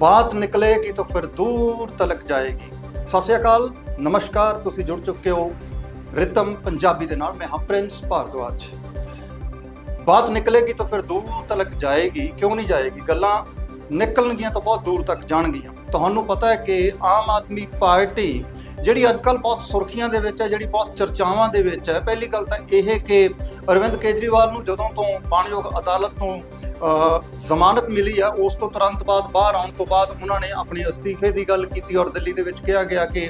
ਬਾਤ ਨਿਕਲੇਗੀ ਤਾਂ ਫਿਰ ਦੂਰ ਤਲਕ ਜਾਏਗੀ। ਸਤਿ ਸ਼੍ਰੀ ਅਕਾਲ, ਨਮਸਕਾਰ, ਤੁਸੀਂ ਜੁੜ ਚੁੱਕੇ ਹੋ ਰਿਤਮ ਪੰਜਾਬੀ ਦੇ ਨਾਲ। ਮੈਂ ਹਾਂ ਪ੍ਰਿੰਸ ਭਾਰਦਵਾਜ। ਬਾਤ ਨਿਕਲੇਗੀ ਤਾਂ ਫਿਰ ਦੂਰ ਤਲਕ ਜਾਏਗੀ, ਕਿਉਂ ਨਹੀਂ ਜਾਏਗੀ? ਗੱਲਾਂ ਨਿਕਲਣਗੀਆਂ ਤਾਂ ਬਹੁਤ ਦੂਰ ਤੱਕ ਜਾਣਗੀਆਂ। ਤੁਹਾਨੂੰ ਪਤਾ ਹੈ ਕਿ ਆਮ ਆਦਮੀ ਪਾਰਟੀ ਜਿਹੜੀ ਅੱਜਕੱਲ ਬਹੁਤ ਸੁਰਖੀਆਂ ਦੇ ਵਿੱਚ ਹੈ, ਜਿਹੜੀ ਬਹੁਤ ਚਰਚਾਵਾਂ ਦੇ ਵਿੱਚ ਹੈ, ਪਹਿਲੀ ਗੱਲ ਤਾਂ ਇਹ ਕਿ ਅਰਵਿੰਦ ਕੇਜਰੀਵਾਲ ਨੂੰ ਜਦੋਂ ਤੋਂ ਮਾਣਯੋਗ ਅਦਾਲਤ ਤੋਂ ਜ਼ਮਾਨਤ ਮਿਲੀ ਆ। ਉਸ ਤੋਂ ਤੁਰੰਤ ਬਾਅਦ ਬਾਹਰ ਆਉਣ ਤੋਂ ਬਾਅਦ ਉਹਨਾਂ ਨੇ ਆਪਣੇ ਅਸਤੀਫੇ ਦੀ ਗੱਲ ਕੀਤੀ ਔਰ ਦਿੱਲੀ ਦੇ ਵਿੱਚ ਕਿਹਾ ਗਿਆ ਕਿ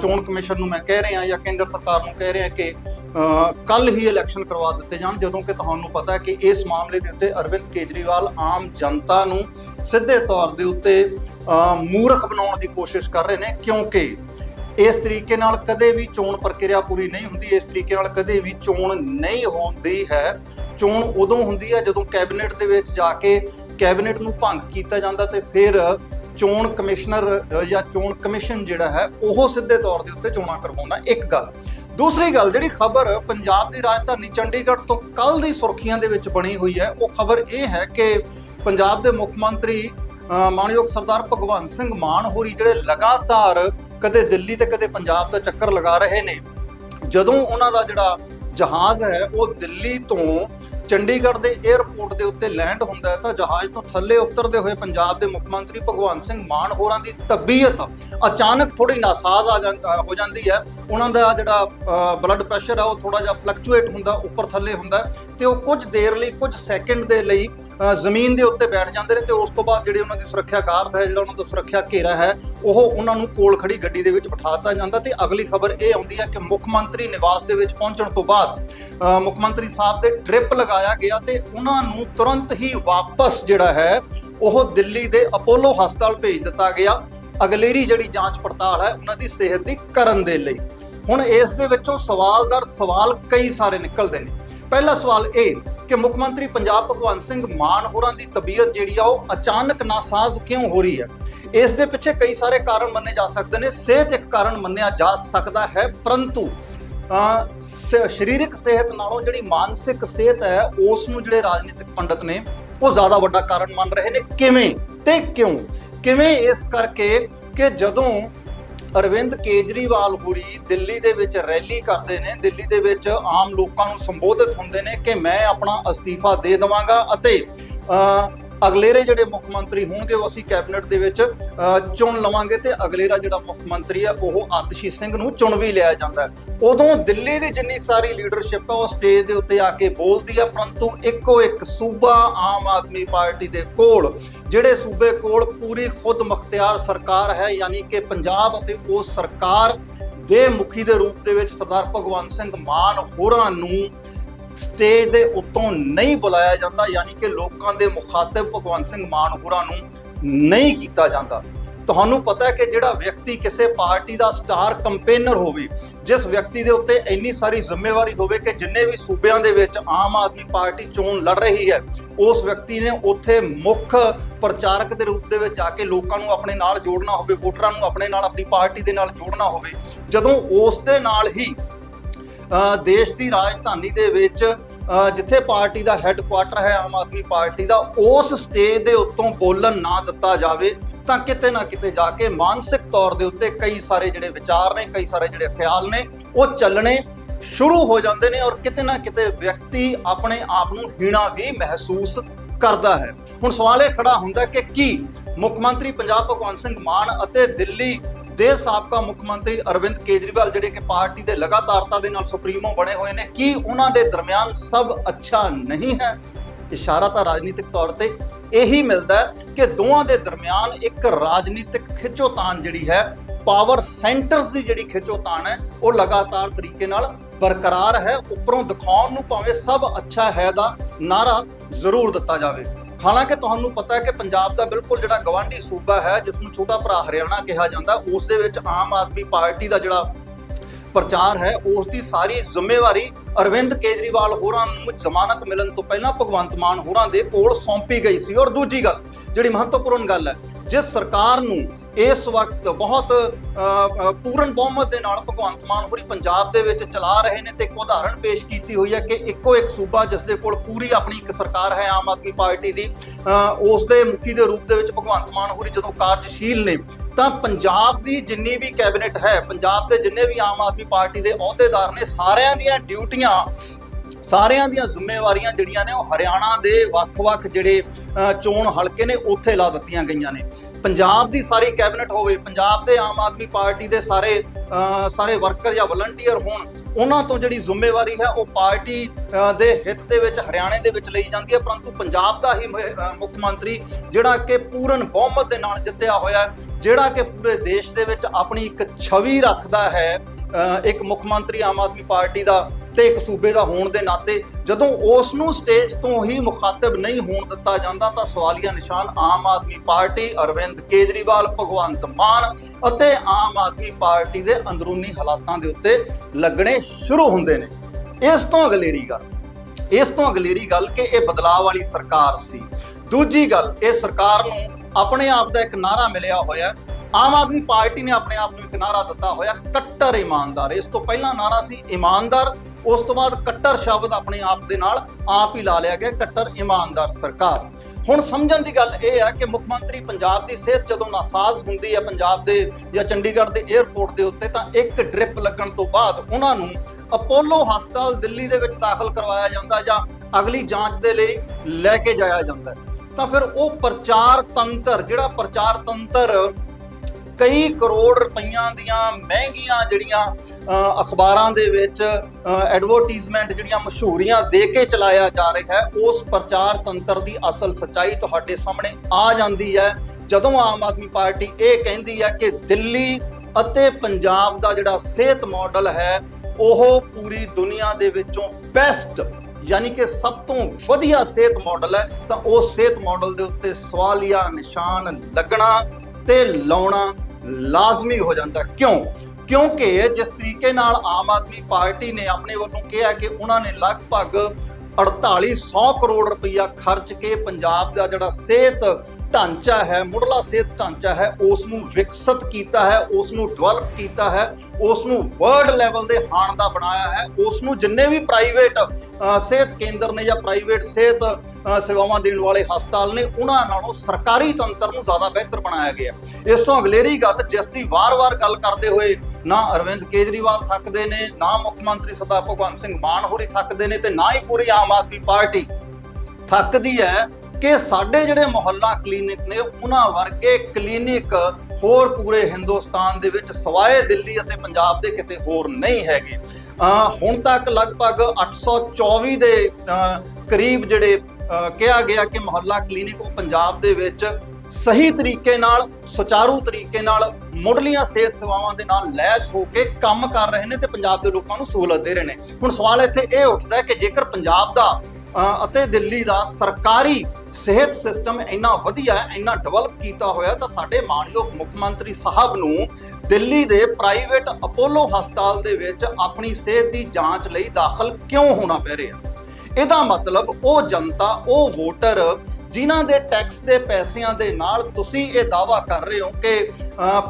ਚੋਣ ਕਮਿਸ਼ਨ ਨੂੰ ਮੈਂ ਕਹਿ ਰਿਹਾ ਜਾਂ ਕੇਂਦਰ ਸਰਕਾਰ ਨੂੰ ਕਹਿ ਰਿਹਾ ਕਿ ਕੱਲ ਹੀ ਇਲੈਕਸ਼ਨ ਕਰਵਾ ਦਿੱਤੇ ਜਾਣ, ਜਦੋਂ ਕਿ ਤੁਹਾਨੂੰ ਪਤਾ ਹੈ ਕਿ ਇਸ ਮਾਮਲੇ ਦੇ ਉੱਤੇ ਅਰਵਿੰਦ ਕੇਜਰੀਵਾਲ ਆਮ ਜਨਤਾ ਨੂੰ ਸਿੱਧੇ ਤੌਰ ਦੇ ਉੱਤੇ ਮੂਰਖ ਬਣਾਉਣ ਦੀ ਕੋਸ਼ਿਸ਼ ਕਰ ਰਹੇ ਨੇ ਕਿਉਂਕਿ ਇਸ ਤਰੀਕੇ ਨਾਲ ਕਦੇ ਵੀ ਚੋਣ ਪ੍ਰਕਿਰਿਆ ਪੂਰੀ ਨਹੀਂ ਹੁੰਦੀ, ਇਸ ਤਰੀਕੇ ਨਾਲ ਕਦੇ ਵੀ ਚੋਣ ਨਹੀਂ ਹੁੰਦੀ ਹੈ। ਚੋਣ ਉਦੋਂ ਹੁੰਦੀ ਹੈ ਜਦੋਂ ਕੈਬਨਿਟ ਦੇ ਵਿੱਚ ਜਾ ਕੇ ਕੈਬਨਿਟ ਨੂੰ ਭੰਗ ਕੀਤਾ ਜਾਂਦਾ ਤੇ ਫਿਰ ਚੋਣ ਕਮਿਸ਼ਨਰ ਜਾਂ ਚੋਣ ਕਮਿਸ਼ਨ ਜਿਹੜਾ ਹੈ, ਉਹ ਸਿੱਧੇ ਤੌਰ ਦੇ ਉੱਤੇ ਚੋਣਾਂ ਕਰਵਾਉਂਦਾ, ਇੱਕ ਗੱਲ। ਦੂਸਰੀ ਗੱਲ ਜਿਹੜੀ ਖਬਰ ਪੰਜਾਬ ਦੀ ਰਾਜਧਾਨੀ ਚੰਡੀਗੜ੍ਹ ਤੋਂ ਕੱਲ ਦੀ ਸੁਰਖੀਆਂ ਦੇ ਵਿੱਚ ਬਣੀ ਹੋਈ ਹੈ, ਉਹ ਖਬਰ ਇਹ ਹੈ ਕਿ ਪੰਜਾਬ ਦੇ ਮੁੱਖ ਮੰਤਰੀ ਅ, ਮਾਣਯੋਗ ਸਰਦਾਰ ਭਗਵੰਤ ਸਿੰਘ ਮਾਨ ਹੋਰੀ ਜਿਹੜੇ ਲਗਾਤਾਰ ਕਦੇ ਦਿੱਲੀ ਤੇ ਕਦੇ ਪੰਜਾਬ ਦਾ ਚੱਕਰ ਲਗਾ ਰਹੇ ਨੇ ਜਦੋਂ ਉਹਨਾਂ ਦਾ ਜਿਹੜਾ ਜਹਾਜ਼ ਹੈ ਉਹ ਦਿੱਲੀ ਤੋਂ ਚੰਡੀਗੜ੍ਹ ਦੇ 에ਅਰਪੋਰਟ ਦੇ ਉੱਤੇ ਲੈਂਡ ਹੁੰਦਾ ਹੈ ਤਾਂ ਜਹਾਜ਼ ਤੋਂ ਥੱਲੇ ਉਤਰਦੇ ਹੋਏ ਪੰਜਾਬ ਦੇ ਮੁੱਖ ਮੰਤਰੀ ਭਗਵੰਤ ਸਿੰਘ ਮਾਨ ਹੋਰਾਂ ਦੀ ਤਬੀਅਤ ਅਚਾਨਕ ਥੋੜੀ ਨਾਸਾਜ਼ ਆ ਜਾਂ- ਹੋ ਜਾਂਦੀ ਹੈ। ਉਹਨਾਂ ਦਾ ਜਿਹੜਾ ਬਲੱਡ ਪ੍ਰੈਸ਼ਰ ਆ, ਉਹ ਥੋੜਾ ਜਿਹਾ ਫਲਕਚੁਏਟ ਹੁੰਦਾ, ਉੱਪਰ ਥੱਲੇ ਹੁੰਦਾ ਹੈ ਤੇ ਉਹ ਕੁਝ ਦੇਰ ਲਈ, ਕੁਝ ਸੈਕਿੰਡ ਦੇ ਲਈ ਜ਼ਮੀਨ ਦੇ ਉੱਤੇ ਬੈਠ ਜਾਂਦੇ ਨੇ ਤੇ ਉਸ ਤੋਂ ਬਾਅਦ ਜਿਹੜੇ ਉਹਨਾਂ ਦੀ ਸੁਰੱਖਿਆ ਗਾਰਡ ਹੈ, ਜਿਹੜਾ ਉਹਨਾਂ ਦਾ ਸੁਰੱਖਿਆ ਘੇਰਾ ਹੈ, ਉਹ ਉਹਨਾਂ ਨੂੰ ਕੋਲ ਖੜੀ ਗੱਡੀ ਦੇ ਵਿੱਚ ਬਿਠਾ ਦਿੱਤਾ ਜਾਂਦਾ ਤੇ ਅਗਲੀ ਖਬਰ ਇਹ ਆਉਂਦੀ ਹੈ ਕਿ ਮੁੱਖ ਮੰਤਰੀ ਨਿਵਾਸ ਦੇ ਵਿੱਚ ਪਹੁੰਚਣ ਤੋਂ ਬਾਅਦ ਮੁੱਖ ਮੰਤਰੀ ਸਾਹਿਬ ਦੇ ਡ੍ਰਿਪ ਲਗਾਇਆ ਗਿਆ ਤੇ ਉਹਨਾਂ ਨੂੰ ਤੁਰੰਤ ਹੀ ਵਾਪਸ ਜਿਹੜਾ ਹੈ ਉਹ ਦਿੱਲੀ ਦੇ ਅਪੋਲੋ ਹਸਪਤਾਲ ਭੇਜ ਦਿੱਤਾ ਗਿਆ। ਅਗਲੇਰੀ ਜਿਹੜੀ ਜਾਂਚ ਪੜਤਾਲ ਹੈ ਉਹਨਾਂ ਦੀ ਸਿਹਤ ਦੀ ਕਰਨ ਦੇ ਲਈ। ਹੁਣ ਇਸ ਦੇ ਵਿੱਚੋਂ ਸਵਾਲਦਾਰ ਸਵਾਲ ਕਈ ਸਾਰੇ ਨਿਕਲਦੇ ਨੇ। ਪਹਿਲਾ ਸਵਾਲ ਇਹ ਕਿ ਮੁੱਖ ਮੰਤਰੀ ਪੰਜਾਬ ਭਗਵੰਤ ਸਿੰਘ ਮਾਨ ਹੋਰਾਂ ਦੀ ਤਬੀਅਤ ਜਿਹੜੀ ਆ ਉਹ ਅਚਾਨਕ ਨਾਸਾਜ਼ ਕਿਉਂ ਹੋ ਰਹੀ ਹੈ? ਇਸ ਦੇ ਪਿੱਛੇ ਕਈ ਸਾਰੇ ਕਾਰਨ ਮੰਨੇ ਜਾ ਸਕਦੇ ਨੇ। ਸਿਹਤ ਇੱਕ ਕਾਰਨ ਮੰਨਿਆ ਜਾ ਸਕਦਾ ਹੈ, ਪਰੰਤੂ ਅ, ਸ- ਸਰੀਰਕ ਸਿਹਤ ਨਾਲੋਂ ਜਿਹੜੀ ਮਾਨਸਿਕ ਸਿਹਤ ਹੈ ਉਸ ਨੂੰ ਜਿਹੜੇ ਰਾਜਨੀਤਿਕ ਪੰਡਤ ਨੇ ਉਹ ਜ਼ਿਆਦਾ ਵੱਡਾ ਕਾਰਨ ਮੰਨ ਰਹੇ ਨੇ। ਕਿਵੇਂ ਤੇ ਕਿਉਂ? ਕਿਵੇਂ ਇਸ ਕਰਕੇ ਕਿ ਜਦੋਂ ਅਰਵਿੰਦ ਕੇਜਰੀਵਾਲ ਹੁਰੀ ਦਿੱਲੀ ਦੇ ਵਿੱਚ ਰੈਲੀ ਕਰਦੇ ਨੇ ਦਿੱਲੀ ਦੇ ਵਿੱਚ ਆਮ ਲੋਕਾਂ ਨੂੰ ਸੰਬੋਧਿਤ ਹੁੰਦੇ ਨੇ ਕਿ ਮੈਂ ਆਪਣਾ ਅਸਤੀਫਾ ਦੇ ਦੇਵਾਂਗਾ ਅਤੇ ਅ, ਅਗਲੇਰੇ ਜਿਹੜੇ ਮੁੱਖ ਮੰਤਰੀ ਹੋਣਗੇ ਉਹ ਅਸੀਂ ਕੈਬਨਿਟ ਦੇ ਵਿੱਚ ਚੁਣ ਲਵਾਂਗੇ ਤੇ ਅਗਲੇਰਾ ਜਿਹੜਾ ਮੁੱਖ ਮੰਤਰੀ ਹੈ ਉਹ ਆਤਸ਼ੀ ਸਿੰਘ ਨੂੰ ਚੁਣ ਵੀ ਲਿਆ ਜਾਂਦਾ ਉਦੋਂ ਦਿੱਲੀ ਦੀ ਜਿੰਨੀ ਸਾਰੀ ਲੀਡਰਸ਼ਿਪ ਆ, ਉਹ ਸਟੇਜ ਦੇ ਉੱਤੇ ਆ ਕੇ ਬੋਲਦੀ ਹੈ ਪਰੰਤੂ ਇੱਕੋ ਇੱਕ ਸੂਬਾ ਆਮ ਆਦਮੀ ਪਾਰਟੀ ਦੇ ਕੋਲ, ਜਿਹੜੇ ਸੂਬੇ ਕੋਲ ਪੂਰੀ ਖੁਦ ਮੁਖਤਿਆਰ ਸਰਕਾਰ ਹੈ, ਯਾਨੀ ਕਿ ਪੰਜਾਬ ਅਤੇ ਉਹ ਸਰਕਾਰ ਦੇ ਮੁਖੀ ਦੇ ਰੂਪ ਦੇ ਵਿੱਚ ਸਰਦਾਰ ਭਗਵੰਤ ਸਿੰਘ ਮਾਨ ਹੋਰਾਂ ਨੂੰ ਸਟੇਜ ਦੇ ਉੱਤੋਂ ਨਹੀਂ ਬੁਲਾਇਆ ਜਾਂਦਾ, ਯਾਨੀ ਕਿ ਲੋਕਾਂ ਦੇ ਮੁਖਾਤਬ ਭਗਵੰਤ ਸਿੰਘ ਮਾਨ ਹੋਰਾਂ ਨੂੰ ਨਹੀਂ ਕੀਤਾ ਜਾਂਦਾ। ਤੁਹਾਨੂੰ ਪਤਾ ਹੈ ਕਿ ਜਿਹੜਾ ਵਿਅਕਤੀ ਕਿਸੇ ਪਾਰਟੀ ਦਾ ਸਟਾਰ ਕੰਪੇਨਰ ਹੋਵੇ, ਜਿਸ ਵਿਅਕਤੀ ਦੇ ਉੱਤੇ ਇੰਨੀ ਸਾਰੀ ਜ਼ਿੰਮੇਵਾਰੀ ਹੋਵੇ ਕਿ ਜਿੰਨੇ ਵੀ ਸੂਬਿਆਂ ਦੇ ਵਿੱਚ ਆਮ ਆਦਮੀ ਪਾਰਟੀ ਚੋਣ ਲੜ ਰਹੀ ਹੈ, ਉਸ ਵਿਅਕਤੀ ਨੇ ਉੱਥੇ ਮੁੱਖ ਪ੍ਰਚਾਰਕ ਦੇ ਰੂਪ ਦੇ ਵਿੱਚ ਜਾ ਕੇ ਲੋਕਾਂ ਨੂੰ ਆਪਣੇ ਨਾਲ ਜੋੜਨਾ ਹੋਵੇ, ਵੋਟਰਾਂ ਨੂੰ ਆਪਣੇ ਨਾਲ, ਆਪਣੀ ਪਾਰਟੀ ਦੇ ਨਾਲ ਜੋੜਨਾ ਹੋਵੇ। ਜਦੋਂ ਉਸ ਦੇ ਨਾਲ ਹੀ ਦੇਸ਼ ਦੀ ਰਾਜਧਾਨੀ ਦੇ ਵਿੱਚ ਜਿੱਥੇ ਪਾਰਟੀ ਦਾ ਹੈੱਡਕੁਆਟਰ ਹੈ, ਆਮ ਆਦਮੀ ਪਾਰਟੀ ਦਾ, ਉਸ ਸਟੇਜ ਦੇ ਉੱਤੋਂ ਬੋਲਣ ਨਾ ਦਿੱਤਾ ਜਾਵੇ, ਤਾਂ ਕਿਤੇ ਨਾ ਕਿਤੇ ਜਾ ਕੇ ਮਾਨਸਿਕ ਤੌਰ ਦੇ ਉੱਤੇ ਕਈ ਸਾਰੇ ਜਿਹੜੇ ਵਿਚਾਰ ਨੇ, ਕਈ ਸਾਰੇ ਜਿਹੜੇ ਖਿਆਲ ਨੇ, ਉਹ ਚੱਲਣੇ ਸ਼ੁਰੂ ਹੋ ਜਾਂਦੇ ਨੇ ਔਰ ਕਿਤੇ ਨਾ ਕਿਤੇ ਵਿਅਕਤੀ ਆਪਣੇ ਆਪ ਨੂੰ ਹੀਣਾ ਵੀ ਮਹਿਸੂਸ ਕਰਦਾ ਹੈ। ਹੁਣ ਸਵਾਲ ਇਹ ਖੜਾ ਹੁੰਦਾ ਕਿ ਕੀ ਮੁੱਖ ਮੰਤਰੀ ਪੰਜਾਬ ਭਗਵੰਤ ਸਿੰਘ ਮਾਨ ਅਤੇ ਦਿੱਲੀ ਦੇ ਸਾਬਕਾ ਮੁੱਖ ਮੰਤਰੀ ਅਰਵਿੰਦ ਕੇਜਰੀਵਾਲ ਜਿਹੜੇ ਕਿ ਪਾਰਟੀ ਦੇ ਲਗਾਤਾਰਤਾ ਦੇ ਨਾਲ ਸੁਪਰੀਮੋ ਬਣੇ ਹੋਏ ਨੇ, ਕੀ ਉਹਨਾਂ ਦੇ ਦਰਮਿਆਨ ਸਭ ਅੱਛਾ ਨਹੀਂ ਹੈ? ਇਸ਼ਾਰਾ ਤਾਂ ਰਾਜਨੀਤਿਕ ਤੌਰ ਤੇ ਇਹੀ ਮਿਲਦਾ ਹੈ ਕਿ ਦੋਵਾਂ ਦੇ ਦਰਮਿਆਨ ਇੱਕ ਰਾਜਨੀਤਿਕ ਖਿੱਚੋਤਾਣ ਜਿਹੜੀ ਹੈ ਪਾਵਰ ਸੈਂਟਰਸ ਦੀ ਜਿਹੜੀ ਖਿੱਚੋਤਾਣ ਹੈ, ਉਹ ਲਗਾਤਾਰ ਤਰੀਕੇ ਨਾਲ ਬਰਕਰਾਰ ਹੈ, ਉੱਪਰੋਂ ਦਿਖਾਉਣ ਨੂੰ ਭਾਵੇਂ ਸਭ ਅੱਛਾ ਹੈ ਦਾ ਨਾਰਾ ਜ਼ਰੂਰ ਦਿੱਤਾ ਜਾਵੇ। ਹਾਲਾਂਕਿ ਤੁਹਾਨੂੰ ਪਤਾ ਹੈ ਕਿ ਪੰਜਾਬ ਦਾ ਬਿਲਕੁਲ ਜਿਹੜਾ ਗਵਾਂਢੀ ਸੂਬਾ ਹੈ, ਜਿਸ ਨੂੰ ਛੋਟਾ ਭਰਾ ਹਰਿਆਣਾ ਕਿਹਾ ਜਾਂਦਾ, ਉਸ ਦੇ ਵਿੱਚ ਆਮ ਆਦਮੀ ਪਾਰਟੀ ਦਾ ਜਿਹੜਾ ਪ੍ਰਚਾਰ ਹੈ, ਉਸ ਦੀ ਸਾਰੀ ਜ਼ਿੰਮੇਵਾਰੀ ਅਰਵਿੰਦ ਕੇਜਰੀਵਾਲ ਹੋਰਾਂ ਨੂੰ ਜ਼ਮਾਨਤ ਮਿਲਣ ਤੋਂ ਪਹਿਲਾਂ ਭਗਵੰਤ ਮਾਨ ਹੋਰਾਂ ਦੇ ਕੋਲ ਸੌਂਪੀ ਗਈ ਸੀ। ਔਰ ਦੂਜੀ ਗੱਲ, ਜਿਹੜੀ ਮਹੱਤਵਪੂਰਨ ਗੱਲ ਹੈ, ਜਿਸ ਸਰਕਾਰ ਨੂੰ ਇਸ ਵਕਤ ਬਹੁਤ ਪੂਰਨ ਬਹੁਮਤ ਦੇ ਨਾਲ ਭਗਵੰਤ ਮਾਨ ਹੋਰੀ ਪੰਜਾਬ ਦੇ ਵਿੱਚ ਚਲਾ ਰਹੇ ਨੇ ਤੇ ਇੱਕ ਉਦਾਹਰਣ ਪੇਸ਼ ਕੀਤੀ ਹੋਈ ਹੈ ਕਿ ਇੱਕੋ ਇੱਕ ਸੂਬਾ ਜਿਸ ਦੇ ਕੋਲ ਪੂਰੀ ਆਪਣੀ ਇੱਕ ਸਰਕਾਰ ਹੈ, ਆਮ ਆਦਮੀ ਪਾਰਟੀ ਦੀ ਉਸ ਦੇ ਮੁਖੀ ਦੇ ਰੂਪ ਦੇ ਵਿੱਚ ਭਗਵੰਤ ਮਾਨ ਹੋਰੀ ਜਦੋਂ ਕਾਰਜਸ਼ੀਲ ਨੇ, ਤਾਂ ਪੰਜਾਬ ਦੀ ਜਿੰਨੀ ਵੀ ਕੈਬਨਿਟ ਹੈ, ਪੰਜਾਬ ਦੇ ਜਿੰਨੇ ਵੀ ਆਮ ਆਦਮੀ ਪਾਰਟੀ ਦੇ ਅਹੁਦੇਦਾਰ ਨੇ, ਸਾਰਿਆਂ ਦੀਆਂ ਡਿਊਟੀਆਂ, ਸਾਰਿਆਂ ਦੀਆਂ ਜ਼ਿੰਮੇਵਾਰੀਆਂ ਜਿਹੜੀਆਂ ਨੇ ਉਹ ਹਰਿਆਣਾ ਦੇ ਵੱਖ-ਵੱਖ ਜਿਹੜੇ ਚੋਣ ਹਲਕੇ ਨੇ, ਉੱਥੇ ਲਾ ਦਿੱਤੀਆਂ ਗਈਆਂ ਨੇ। ਪੰਜਾਬ ਦੀ ਸਾਰੀ ਕੈਬਨਿਟ ਹੋਵੇ, ਪੰਜਾਬ ਦੇ ਆਮ ਆਦਮੀ ਪਾਰਟੀ ਦੇ ਸਾਰੇ ਸਾਰੇ ਵਰਕਰ ਜਾਂ ਵਲੰਟੀਅਰ ਹੋਣ, ਉਹਨਾਂ ਤੋਂ ਜਿਹੜੀ ਜ਼ਿੰਮੇਵਾਰੀ ਹੈ, ਉਹ ਪਾਰਟੀ ਦੇ ਹਿੱਤ ਦੇ ਵਿੱਚ, ਹਰਿਆਣੇ ਦੇ ਵਿੱਚ ਲਈ ਜਾਂਦੀ ਹੈ। ਪਰੰਤੂ ਪੰਜਾਬ ਦਾ ਹੀ ਮੁੱਖ ਮੰਤਰੀ, ਜਿਹੜਾ ਕਿ ਪੂਰਨ ਬਹੁਮਤ ਦੇ ਨਾਲ ਜਿੱਤਿਆ ਹੋਇਆ ਜਿਹੜਾ ਕਿ ਪੂਰੇ ਦੇਸ਼ ਦੇ ਵਿੱਚ ਆਪਣੀ ਇੱਕ ਛਵੀ ਰੱਖਦਾ ਹੈ ਇੱਕ ਮੁੱਖ ਮੰਤਰੀ ਆਮ ਆਦਮੀ ਪਾਰਟੀ ਦਾ ਤੇ ਇੱਕ ਸੂਬੇ ਦਾ ਹੋਣ ਦੇ ਨਾਤੇ ਜਦੋਂ ਉਸ ਨੂੰ ਸਟੇਜ ਤੋਂ ਹੀ ਮੁਖਾਤਬ ਨਹੀਂ ਹੋਣ ਦਿੱਤਾ ਜਾਂਦਾ ਤਾਂ ਸਵਾਲੀਆ ਨਿਸ਼ਾਨ ਆਮ ਆਦਮੀ ਪਾਰਟੀ, ਅਰਵਿੰਦ ਕੇਜਰੀਵਾਲ, ਭਗਵੰਤ ਮਾਨ ਅਤੇ ਆਮ ਆਦਮੀ ਪਾਰਟੀ ਦੇ ਅੰਦਰੂਨੀ ਹਾਲਾਤਾਂ ਦੇ ਉੱਤੇ ਲੱਗਣੇ ਸ਼ੁਰੂ ਹੁੰਦੇ ਨੇ। ਇਸ ਤੋਂ ਅਗਲੇਰੀ ਗੱਲ, ਇਸ ਤੋਂ ਅਗਲੇਰੀ ਗੱਲ ਕਿ ਇਹ ਬਦਲਾਅ ਵਾਲੀ ਸਰਕਾਰ ਸੀ। ਦੂਜੀ ਗੱਲ, ਇਹ ਸਰਕਾਰ ਨੂੰ ਆਪਣੇ ਆਪ ਦਾ ਇੱਕ ਨਾਰਾ ਮਿਲਿਆ ਹੋਇਆ। ਆਮ ਆਦਮੀ ਪਾਰਟੀ ਨੇ ਆਪਣੇ ਆਪ ਨੂੰ ਇੱਕ ਨਾਰਾ ਦਿੱਤਾ ਹੋਇਆ, ਕੱਟਰ ਇਮਾਨਦਾਰ। ਇਸ ਤੋਂ ਪਹਿਲਾਂ ਨਾਰਾ ਸੀ ਇਮਾਨਦਾਰ। ਉਸ ਤੋਂ ਬਾਅਦ ਕੱਟਰ ਸ਼ਬਦ ਆਪਣੇ ਆਪ ਦੇ ਨਾਲ ਆਪ ਹੀ ਲਾ ਲਿਆ ਗਿਆ, ਕੱਟਰ ਇਮਾਨਦਾਰ ਸਰਕਾਰ। ਹੁਣ ਸਮਝਣ ਦੀ ਗੱਲ ਇਹ ਹੈ ਕਿ ਮੁੱਖ ਮੰਤਰੀ ਪੰਜਾਬ ਦੀ ਸਿਹਤ ਜਦੋਂ ਨਾਸਾਜ਼ ਹੁੰਦੀ ਹੈ ਪੰਜਾਬ ਦੇ ਜਾਂ ਚੰਡੀਗੜ੍ਹ ਦੇ 에ਅਰਪੋਰਟ ਦੇ ਉੱਤੇ, ਤਾਂ ਇੱਕ ਡ੍ਰਿਪ ਲੱਗਣ ਤੋਂ ਬਾਅਦ ਉਹਨਾਂ ਨੂੰ ਅਪੋਲੋ ਹਸਪਤਾਲ ਦਿੱਲੀ ਦੇ ਵਿੱਚ ਦਾਖਲ ਕਰਵਾਇਆ ਜਾਂਦਾ ਜਾਂ ਅਗਲੀ ਜਾਂਚ ਦੇ ਲਈ ਲੈ ਕੇ ਜਾਇਆ ਜਾਂਦਾ ਤਾਂ ਫਿਰ ਉਹ ਪ੍ਰਚਾਰ ਤੰਤਰ, ਜਿਹੜਾ ਪ੍ਰਚਾਰ ਤੰਤਰ ਕਈ ਕਰੋੜ ਰੁਪਈਆਂ ਦੀਆਂ ਮਹਿੰਗੀਆਂ ਜਿਹੜੀਆਂ ਅਖਬਾਰਾਂ ਦੇ ਵਿੱਚ ਐਡਵਰਟਾਈਜ਼ਮੈਂਟ ਜਿਹੜੀਆਂ ਮਸ਼ਹੂਰੀਆਂ ਦੇ ਕੇ ਚਲਾਇਆ ਜਾ ਰਿਹਾ ਹੈ, ਉਸ ਪ੍ਰਚਾਰ ਤੰਤਰ ਦੀ ਅਸਲ ਸੱਚਾਈ ਤੁਹਾਡੇ ਸਾਹਮਣੇ ਆ ਜਾਂਦੀ ਹੈ। ਜਦੋਂ ਆਮ ਆਦਮੀ ਪਾਰਟੀ ਇਹ ਕਹਿੰਦੀ ਹੈ ਕਿ ਦਿੱਲੀ ਅਤੇ ਪੰਜਾਬ ਦਾ ਜਿਹੜਾ ਸਿਹਤ ਮਾਡਲ ਹੈ, ਉਹ ਪੂਰੀ ਦੁਨੀਆ ਦੇ ਵਿੱਚੋਂ ਬੈਸਟ ਯਾਨੀ ਕਿ ਸਭ ਤੋਂ ਵਧੀਆ ਸਿਹਤ ਮਾਡਲ ਹੈ, ਤਾਂ ਉਸ ਸਿਹਤ ਮਾਡਲ ਦੇ ਉੱਤੇ ਸਵਾਲੀਆ ਨਿਸ਼ਾਨ ਲੱਗਣਾ ਤੇ ਲਾਉਣਾ ਲਾਜ਼ਮੀ ਹੋ ਜਾਂਦਾ। ਕਿਉਂ? ਕਿਉਂਕਿ ਜਿਸ ਤਰੀਕੇ ਨਾਲ ਆਮ ਆਦਮੀ ਪਾਰਟੀ ਨੇ ਆਪਣੇ ਵੱਲੋਂ ਕਿਹਾ ਕਿ ਉਹਨਾਂ ਨੇ ਲਗਭਗ 4800 ਕਰੋੜ ਰੁਪਈਆ ਖਰਚ ਕੇ ਪੰਜਾਬ ਦਾ ਜਿਹੜਾ ਸਿਹਤ ਢਾਂਚਾ ਹੈ, ਮੁੱਢਲਾ ਸਿਹਤ ਢਾਂਚਾ ਹੈ ਉਸ ਨੂੰ ਵਿਕਸਿਤ ਕੀਤਾ ਹੈ ਉਸ ਨੂੰ ਡਿਵੈਲਪ ਕੀਤਾ ਹੈ ਉਸ ਨੂੰ ਵਰਲਡ ਲੈਵਲ ਦੇ ਹਾਣ ਦਾ ਬਣਾਇਆ ਹੈ ਉਸ ਨੂੰ ਜਿੰਨੇ ਵੀ ਪ੍ਰਾਈਵੇਟ ਸਿਹਤ ਕੇਂਦਰ ਨੇ ਜਾਂ ਪ੍ਰਾਈਵੇਟ ਸਿਹਤ ਸੇਵਾਵਾਂ ਦੇਣ ਵਾਲੇ ਹਸਪਤਾਲ ਨੇ, ਉਹਨਾਂ ਨਾਲੋਂ ਸਰਕਾਰੀ ਤੰਤਰ ਨੂੰ ਜ਼ਿਆਦਾ ਬਿਹਤਰ ਬਣਾਇਆ ਗਿਆ ਇਸ ਤੋਂ ਅਗਲੇਰੀ ਗੱਲ, ਜਿਸ ਦੀ ਵਾਰ-ਵਾਰ ਗੱਲ ਕਰਦੇ ਹੋਏ ਨਾ ਅਰਵਿੰਦ ਕੇਜਰੀਵਾਲ ਥੱਕਦੇ ਨੇ, ਨਾ ਮੁੱਖ ਮੰਤਰੀ ਸਰਦਾਰ ਭਗਵੰਤ ਸਿੰਘ ਮਾਨ ਹੋਰੀ ਥੱਕਦੇ ਨੇ ਤੇ ਨਾ ਹੀ ਪੂਰੀ ਆਮ ਆਦਮੀ ਪਾਰਟੀ ਥੱਕਦੀ ਹੈ ਕਿ ਸਾਡੇ ਜਿਹੜੇ ਮੁਹੱਲਾ ਕਲੀਨਿਕ ਨੇ, ਉਹਨਾਂ ਵਰਗੇ ਕਲੀਨਿਕ ਹੋਰ ਪੂਰੇ ਹਿੰਦੁਸਤਾਨ ਦੇ ਵਿੱਚ, ਸਵਾਏ ਦਿੱਲੀ ਅਤੇ ਪੰਜਾਬ ਦੇ ਕਿਤੇ ਹੋਰ ਨਹੀਂ ਹੈਗੇ। ਹੁਣ ਤੱਕ ਲਗਭਗ 824 ਦੇ ਕਰੀਬ ਜਿਹੜੇ ਕਿਹਾ ਗਿਆ ਕਿ ਮੁਹੱਲਾ ਕਲੀਨਿਕ ਉਹ ਪੰਜਾਬ ਦੇ ਵਿੱਚ ਸਹੀ ਤਰੀਕੇ ਨਾਲ, ਸੁਚਾਰੂ ਤਰੀਕੇ ਨਾਲ ਮੁੱਢਲੀਆਂ ਸਿਹਤ ਸੇਵਾਵਾਂ ਦੇ ਨਾਲ ਲੈਸ ਹੋ ਕੇ ਕੰਮ ਕਰ ਰਹੇ ਨੇ ਤੇ ਪੰਜਾਬ ਦੇ ਲੋਕਾਂ ਨੂੰ ਸਹੂਲਤ ਦੇ ਰਹੇ ਨੇ। ਹੁਣ ਸਵਾਲ ਇੱਥੇ ਇਹ ਉੱਠਦਾ ਹੈ ਕਿ ਜੇਕਰ ਪੰਜਾਬ ਦਾ ਅਤੇ ਦਿੱਲੀ ਦਾ ਸਰਕਾਰੀ ਸਿਹਤ ਸਿਸਟਮ ਇੰਨਾ ਵਧੀਆ ਇੰਨਾ ਡਿਵੈਲਪ ਕੀਤਾ ਹੋਇਆ ਤਾਂ ਸਾਡੇ ਮਾਨਯੋਗ ਮੁੱਖ ਮੰਤਰੀ ਸਾਹਿਬ ਨੂੰ ਦਿੱਲੀ ਦੇ ਪ੍ਰਾਈਵੇਟ ਅਪੋਲੋ ਹਸਪਤਾਲ ਦੇ ਵਿੱਚ ਆਪਣੀ ਸਿਹਤ ਦੀ ਜਾਂਚ ਲਈ ਦਾਖਲ ਕਿਉਂ ਹੋਣਾ ਪੈ ਰਿਹਾ? ਇਹਦਾ ਮਤਲਬ ਉਹ ਜਨਤਾ, ਉਹ ਵੋਟਰ ਜਿਨ੍ਹਾਂ ਦੇ ਟੈਕਸ ਦੇ ਪੈਸਿਆਂ ਦੇ ਨਾਲ ਤੁਸੀਂ ਇਹ ਦਾਵਾ ਕਰ ਰਹੇ ਹੋ ਕਿ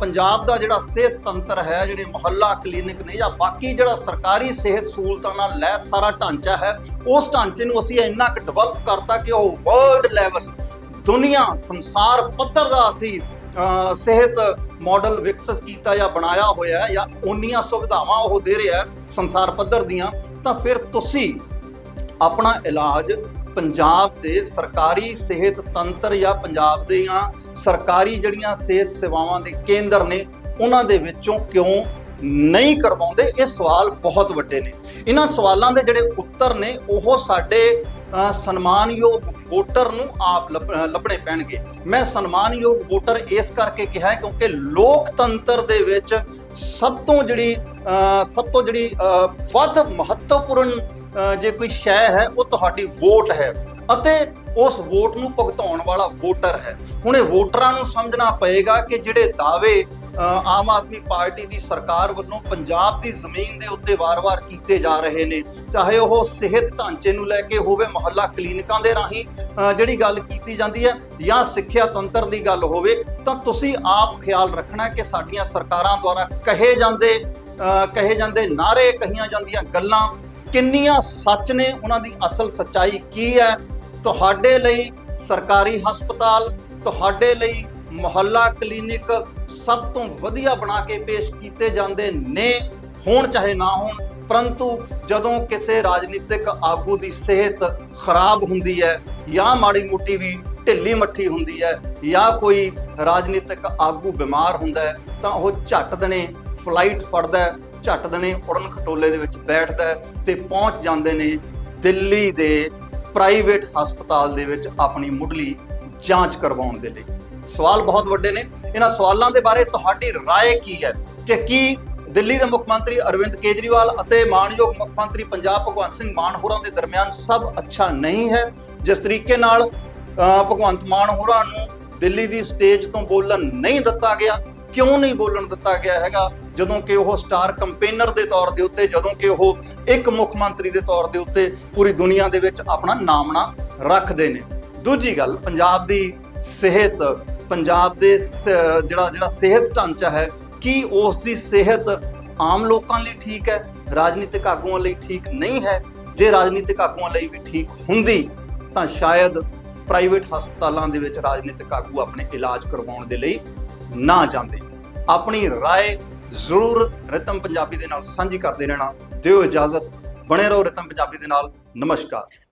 ਪੰਜਾਬ ਦਾ ਜਿਹੜਾ ਸਿਹਤ ਤੰਤਰ ਹੈ, ਜਿਹੜੇ ਮੁਹੱਲਾ ਕਲੀਨਿਕ ਨੇ ਜਾਂ ਬਾਕੀ ਜਿਹੜਾ ਸਰਕਾਰੀ ਸਿਹਤ ਸਹੂਲਤਾਂ ਨਾਲ ਲੈਸ ਸਾਰਾ ਢਾਂਚਾ ਹੈ, ਉਸ ਢਾਂਚੇ ਨੂੰ ਅਸੀਂ ਇੰਨਾ ਕੁ ਡਿਵੈਲਪ ਕਰਤਾ ਕਿ ਉਹ ਵਰਲਡ ਲੈਵਲ ਦੁਨੀਆ, ਸੰਸਾਰ ਪੱਧਰ ਦਾ ਅਸੀਂ ਸਿਹਤ ਮਾਡਲ ਵਿਕਸਿਤ ਕੀਤਾ ਜਾਂ ਬਣਾਇਆ ਹੋਇਆ ਹੈ ਜਾਂ ਉਨੀਆਂ ਸੁਵਿਧਾਵਾਂ ਉਹ ਦੇ ਰਿਹਾ ਸੰਸਾਰ ਪੱਧਰ ਦੀਆਂ, ਤਾਂ ਫਿਰ ਤੁਸੀਂ ਆਪਣਾ ਇਲਾਜ ਪੰਜਾਬ ਦੇ ਸਰਕਾਰੀ ਸਿਹਤ ਤੰਤਰ ਜਾਂ ਪੰਜਾਬ ਦੀਆਂ ਸਰਕਾਰੀ ਜਿਹੜੀਆਂ ਸਿਹਤ ਸੇਵਾਵਾਂ ਦੇ ਕੇਂਦਰ ਨੇ, ਉਹਨਾਂ ਦੇ ਵਿੱਚੋਂ ਕਿਉਂ ਨਹੀਂ ਕਰਵਾਉਂਦੇ? ਇਹ ਸਵਾਲ ਬਹੁਤ ਵੱਡੇ ਨੇ। ਇਹਨਾਂ ਸਵਾਲਾਂ ਦੇ ਜਿਹੜੇ ਉੱਤਰ ਨੇ, ਉਹ ਸਾਡੇ ਸਨਮਾਨਯੋਗ ਵੋਟਰ ਨੂੰ ਆਪ ਲੱਭ- ਲੱਭਣੇ ਪੈਣਗੇ। ਮੈਂ ਸਨਮਾਨਯੋਗ ਵੋਟਰ ਇਸ ਕਰਕੇ ਕਿਹਾ ਕਿਉਂਕਿ ਲੋਕਤੰਤਰ ਦੇ ਵਿੱਚ ਸਭ ਤੋਂ ਜਿਹੜੀ ਸਭ ਤੋਂ ਜਿਹੜੀ ਵੱਧ ਮਹੱਤਵਪੂਰਨ ਜੇ ਕੋਈ ਸ਼ੈ ਹੈ, ਉਹ ਤੁਹਾਡੀ ਵੋਟ ਹੈ ਅਤੇ ਉਸ ਵੋਟ ਨੂੰ ਭੁਗਤਾਉਣ ਵਾਲਾ ਵੋਟਰ ਹੈ। ਹੁਣ ਇਹ ਵੋਟਰਾਂ ਨੂੰ ਸਮਝਣਾ ਪਏਗਾ ਕਿ ਜਿਹੜੇ ਦਾਅਵੇ ਆਮ ਆਦਮੀ ਪਾਰਟੀ ਦੀ ਸਰਕਾਰ ਵੱਲੋਂ ਪੰਜਾਬ ਦੀ ਜ਼ਮੀਨ ਦੇ ਉੱਤੇ ਵਾਰ-ਵਾਰ ਕੀਤੇ ਜਾ ਰਹੇ ਨੇ। ਚਾਹੇ ਉਹ ਸਿਹਤ ਢਾਂਚੇ ਨੂੰ ਲੈ ਕੇ ਹੋਵੇ, ਮੁਹੱਲਾ ਕਲੀਨਿਕਾਂ ਦੇ ਰਾਹੀਂ ਜਿਹੜੀ ਗੱਲ ਕੀਤੀ ਜਾਂਦੀ ਹੈ ਜਾਂ ਸਿੱਖਿਆ ਤੰਤਰ ਦੀ ਗੱਲ ਹੋਵੇ, ਤਾਂ ਤੁਸੀਂ ਆਪ ਖਿਆਲ ਰੱਖਣਾ ਕਿ ਸਾਡੀਆਂ ਸਰਕਾਰਾਂ ਦੁਆਰਾ ਕਹੇ ਜਾਂਦੇ ਕਹੇ ਜਾਂਦੇ ਨਾਰੇ ਕਹੀਆਂ ਜਾਂਦੀਆਂ ਗੱਲਾਂ ਕਿੰਨੀਆਂ ਸੱਚ ਨੇ, ਉਹਨਾਂ ਦੀ ਅਸਲ ਸੱਚਾਈ ਕੀ ਹੈ? ਤੁਹਾਡੇ ਲਈ ਸਰਕਾਰੀ ਹਸਪਤਾਲ, ਤੁਹਾਡੇ ਲਈ ਮੁਹੱਲਾ ਕਲੀਨਿਕ ਸਭ ਤੋਂ ਵਧੀਆ ਬਣਾ ਕੇ ਪੇਸ਼ ਕੀਤੇ ਜਾਂਦੇ ਨੇ, ਹੋਣ ਚਾਹੇ ਨਾ ਹੋਣ, ਪਰੰਤੂ ਜਦੋਂ ਕਿਸੇ ਰਾਜਨੀਤਿਕ ਆਗੂ ਦੀ ਸਿਹਤ ਖਰਾਬ ਹੁੰਦੀ ਹੈ, ਜਾਂ ਮਾੜੀ ਮੋਟੀ ਵੀ ਢਿੱਲੀ ਮੱਠੀ ਹੁੰਦੀ ਹੈ, ਜਾਂ ਕੋਈ ਰਾਜਨੀਤਿਕ ਆਗੂ ਬਿਮਾਰ ਹੁੰਦਾ ਹੈ, ਤਾਂ ਉਹ ਝੱਟ ਦਨੇ ਫਲਾਈਟ ਫੜਦਾ ਹੈ, ਝੱਟ ਦਨੇ ਉੜਨ ਖਟੋਲੇ ਦੇ ਵਿੱਚ ਬੈਠਦਾ ਹੈ ਤੇ ਪਹੁੰਚ ਜਾਂਦੇ ਨੇ ਦਿੱਲੀ ਦੇ ਪ੍ਰਾਈਵੇਟ ਹਸਪਤਾਲ ਦੇ ਵਿੱਚ ਆਪਣੀ ਮੁੱਢਲੀ ਜਾਂਚ ਕਰਵਾਉਣ ਦੇ ਲਈ। ਸਵਾਲ ਬਹੁਤ ਵੱਡੇ ਨੇ ਇਹਨਾਂ ਸਵਾਲਾਂ ਦੇ ਬਾਰੇ ਤੁਹਾਡੀ رائے ਕੀ ਹੈ ਕਿ ਕੀ ਦਿੱਲੀ ਦੇ ਮੁੱਖ ਮੰਤਰੀ ਅਰਵਿੰਦ ਕੇਜਰੀਵਾਲ ਅਤੇ ਮਾਨਯੋਗ ਮੁੱਖ ਮੰਤਰੀ ਪੰਜਾਬ ਭਗਵੰਤ ਸਿੰਘ ਮਾਨ ਹੋਰਾਂ ਦੇ ਦਰਮਿਆਨ ਸਭ ਅੱਛਾ ਨਹੀਂ ਹੈ ਜਿਸ ਤਰੀਕੇ ਨਾਲ ਅਹ, ਭਗਵੰਤ ਮਾਨ ਹੋਰਾਂ ਨੂੰ ਦਿੱਲੀ ਦੀ ਸਟੇਜ ਤੋਂ ਬੋਲਣ ਨਹੀਂ ਦਿੱਤਾ ਗਿਆ ਕਿਉਂ ਨਹੀਂ ਬੋਲਣ ਦਿੱਤਾ ਗਿਆ ਹੈਗਾ ਜਦੋਂ ਕਿ ਉਹ ਸਟਾਰ ਕੰਪੇਨਰ ਦੇ ਤੌਰ ਦੇ ਉੱਤੇ ਜਦੋਂ ਕਿ ਉਹ ਇੱਕ ਮੁੱਖ ਮੰਤਰੀ ਦੇ ਤੌਰ ਦੇ ਉੱਤੇ ਪੂਰੀ ਦੁਨੀਆ ਦੇ ਵਿੱਚ ਆਪਣਾ ਨਾਮਣਾ ਰੱਖਦੇ ਨੇ ਦੂਜੀ ਗੱਲ ਪੰਜਾਬ ਦੀ ਸਿਹਤ ਪੰਜਾਬ ਦੇ ਜਿਹੜਾ ਜਿਹੜਾ ਸਿਹਤ ਢਾਂਚਾ ਹੈ, ਕੀ ਉਸ ਦੀ ਸਿਹਤ ਆਮ ਲੋਕਾਂ ਲਈ ਠੀਕ ਹੈ, ਰਾਜਨੀਤਿਕ ਆਗੂਆਂ ਲਈ ਠੀਕ ਨਹੀਂ ਹੈ? ਜੇ ਰਾਜਨੀਤਿਕ ਆਗੂਆਂ ਲਈ ਵੀ ਠੀਕ ਹੁੰਦੀ, ਤਾਂ ਸ਼ਾਇਦ ਪ੍ਰਾਈਵੇਟ ਹਸਪਤਾਲਾਂ ਦੇ ਵਿੱਚ ਰਾਜਨੀਤਿਕ ਆਗੂ ਆਪਣੇ ਇਲਾਜ ਕਰਵਾਉਣ ਦੇ ਲਈ ਨਾ ਜਾਂਦੇ। ਆਪਣੀ ਰਾਏ ਜ਼ਰੂਰ ਰਤਮ ਪੰਜਾਬੀ ਦੇ ਨਾਲ ਸਾਂਝੀ ਕਰਦੇ ਰਹਿਣਾ। ਦਿਓ ਇਜਾਜ਼ਤ। ਬਣੇ ਰਹੋ ਰਤਮ ਪੰਜਾਬੀ ਦੇ ਨਾਲ। ਨਮਸਕਾਰ।